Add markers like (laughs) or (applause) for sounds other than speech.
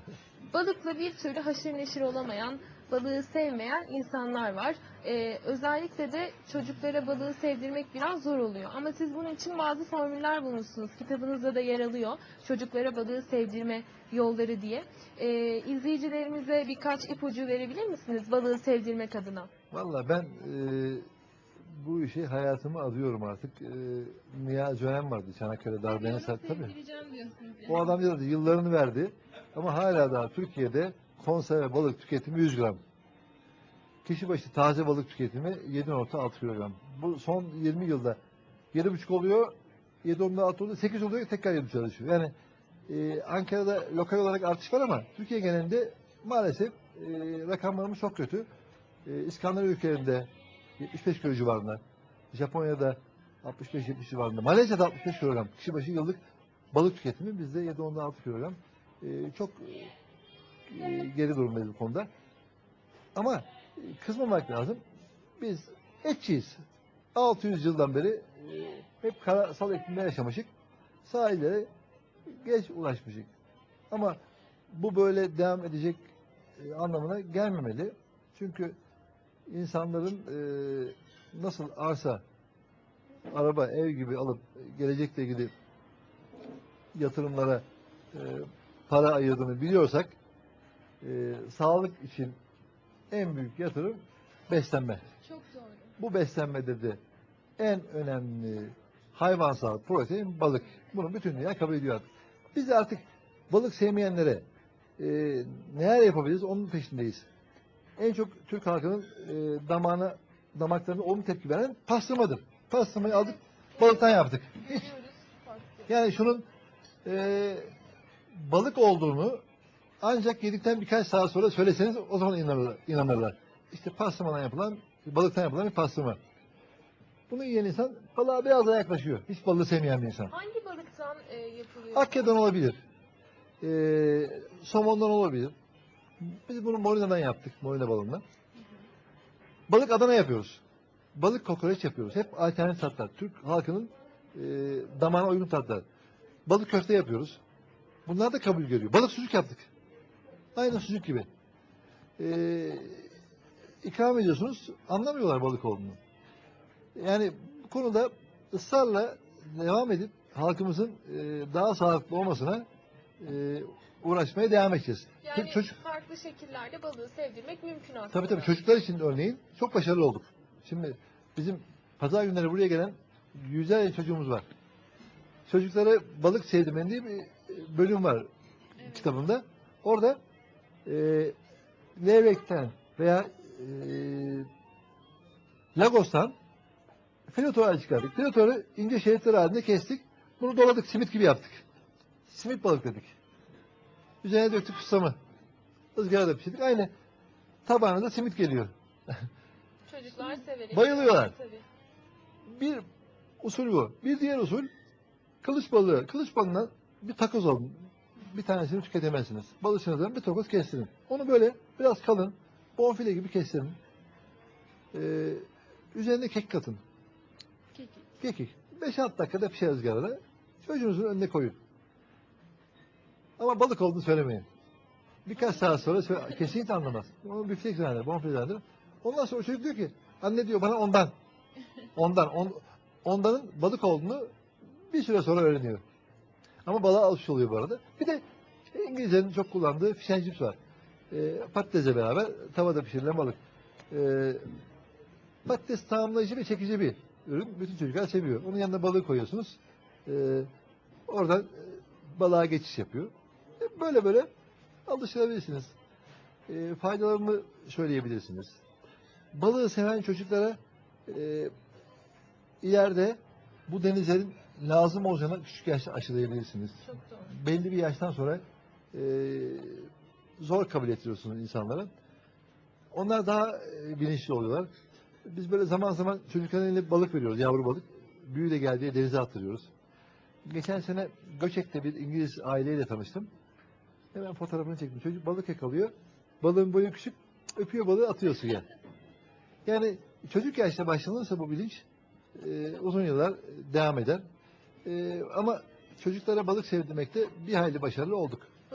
(laughs) Balıkla bir türlü haşır neşir olamayan, balığı sevmeyen insanlar var. Ee, özellikle de çocuklara balığı sevdirmek biraz zor oluyor. Ama siz bunun için bazı formüller bulmuşsunuz. Kitabınızda da yer alıyor. Çocuklara balığı sevdirme yolları diye. Ee, izleyicilerimize birkaç ipucu verebilir misiniz balığı sevdirmek adına? Valla ben e, bu işi hayatımı adıyorum artık. E, Niyazi Önem vardı Çanakkale darbene sat tabii. Sevdireceğim diyorsunuz O adam yıllardır yıllarını verdi ama hala daha Türkiye'de konserve balık tüketimi 100 gram. Kişi başı taze balık tüketimi 7.6 kilogram. Bu son 20 yılda 7.5 oluyor, 7.6 oluyor, 8 oluyor tekrar 7 çalışıyor. Yani e, Ankara'da lokal olarak artış var ama Türkiye genelinde maalesef e, rakamlarımız çok kötü. E, İskandinav ülkelerinde 75 kilo civarında, Japonya'da 65-70 civarında, Malezya'da 65 kilogram. Kişi başı yıllık balık tüketimi bizde 7-16 kilogram. E, çok e, geri durumdayız bu konuda. Ama e, kızmamak lazım. Biz etçiyiz. 600 yıldan beri e, hep karasal iklimde yaşamışık. Sahillere geç ulaşmışık. Ama bu böyle devam edecek anlamına gelmemeli. Çünkü insanların nasıl arsa, araba, ev gibi alıp gelecekle ilgili yatırımlara para ayırdığını biliyorsak e, sağlık için en büyük yatırım beslenme. Çok doğru. Bu beslenmede de en önemli hayvansal protein balık. Bunu bütün dünya kabul ediyor artık. Biz de artık balık sevmeyenlere e, neler yapabiliriz onun peşindeyiz. En çok Türk halkının e, damağına, damaklarına olumlu tepki veren pastırmadır. Pastırmayı aldık, balıktan yaptık. Hiç yani şunun e, balık olduğunu ancak yedikten birkaç saat sonra söyleseniz o zaman inanırlar. inanırlar. İşte pastırmadan yapılan, balıktan yapılan bir pastırma. Bunu yiyen insan balığa biraz daha yaklaşıyor. Hiç balığı sevmeyen bir insan. Hangi balıktan e, yapılıyor? Akya'dan olabilir. E, somondan olabilir. Biz bunu morinadan yaptık. Morina balığından. Balık Adana yapıyoruz. Balık kokoreç yapıyoruz. Hep alternatif tatlar. Türk halkının e, damağına uygun tatlar. Balık köfte yapıyoruz. Bunlar da kabul görüyor. Balık sucuk yaptık. Aynı sucuk gibi. E, ikram ediyorsunuz. Anlamıyorlar balık olduğunu. Yani bu konuda ısrarla devam edip halkımızın e, daha sağlıklı olmasına e, uğraşmaya devam edeceğiz. Yani Çocuk, farklı şekillerde balığı sevdirmek mümkün aslında. Tabii tabii çocuklar için örneğin çok başarılı olduk. Şimdi bizim pazar günleri buraya gelen yüzlerce çocuğumuz var. Çocuklara balık sevdirmen diye bir bölüm var Evet. kitabımda. Orada e, levrekten veya e, lagostan filotoru çıkardık. Filotoru ince şeritler halinde kestik. Bunu doladık, simit gibi yaptık. Simit balık dedik. Üzerine döktük susamı. Izgarada pişirdik. Aynı tabağınıza simit geliyor. (laughs) Çocuklar severek. Bayılıyorlar. Tabii. Bir usul bu. Bir diğer usul kılıç balığı. Kılıç balığından bir takoz alın. Bir tanesini tüketemezsiniz. Balışınızdan bir takoz kestirin. Onu böyle biraz kalın, bonfile gibi kestirin. Ee, üzerine kek katın. Kekik. Kekik. 5-6 dakikada pişer ızgarada. Çocuğunuzun önüne koyun. Ama balık olduğunu söylemeyin. Birkaç saat sonra söyle, kesinlikle anlamaz. Onu biftek zanneder, bonfile zanneder. Ondan sonra çocuk diyor ki, anne diyor bana ondan. (laughs) Ondan. On, ondanın balık olduğunu bir süre sonra öğreniyor. Ama balığa alışmış oluyor bu arada. Bir de İngilizcenin çok kullandığı fish and chips var. E, patatesle beraber tavada pişirilen balık. E, patates tamamlayıcı ve çekici bir ürün. Bütün çocuklar seviyor. Onun yanına balığı koyuyorsunuz. E, oradan e, balığa geçiş yapıyor. E, böyle böyle alıştırabilirsiniz. E, faydalarını söyleyebilirsiniz. Balığı seven çocuklara e, ileride bu denizlerin lazım olacağını küçük yaşta aşılayabilirsiniz. Çok doğru. Belli bir yaştan sonra e, zor kabul ettiriyorsunuz insanlara. Onlar daha e, bilinçli oluyorlar. Biz böyle zaman zaman çocukların eline balık veriyoruz, yavru balık. Büyü de geldiği denize attırıyoruz. Geçen sene Göçek'te bir İngiliz aileyle tanıştım. Hemen fotoğrafını çektim. Çocuk balık yakalıyor. Balığın boyu küçük. Öpüyor balığı atıyor suya. Yani çocuk yaşta başlanırsa bu bilinç e, uzun yıllar devam eder. E, ama çocuklara balık sevdirmekte bir hayli başarılı olduk.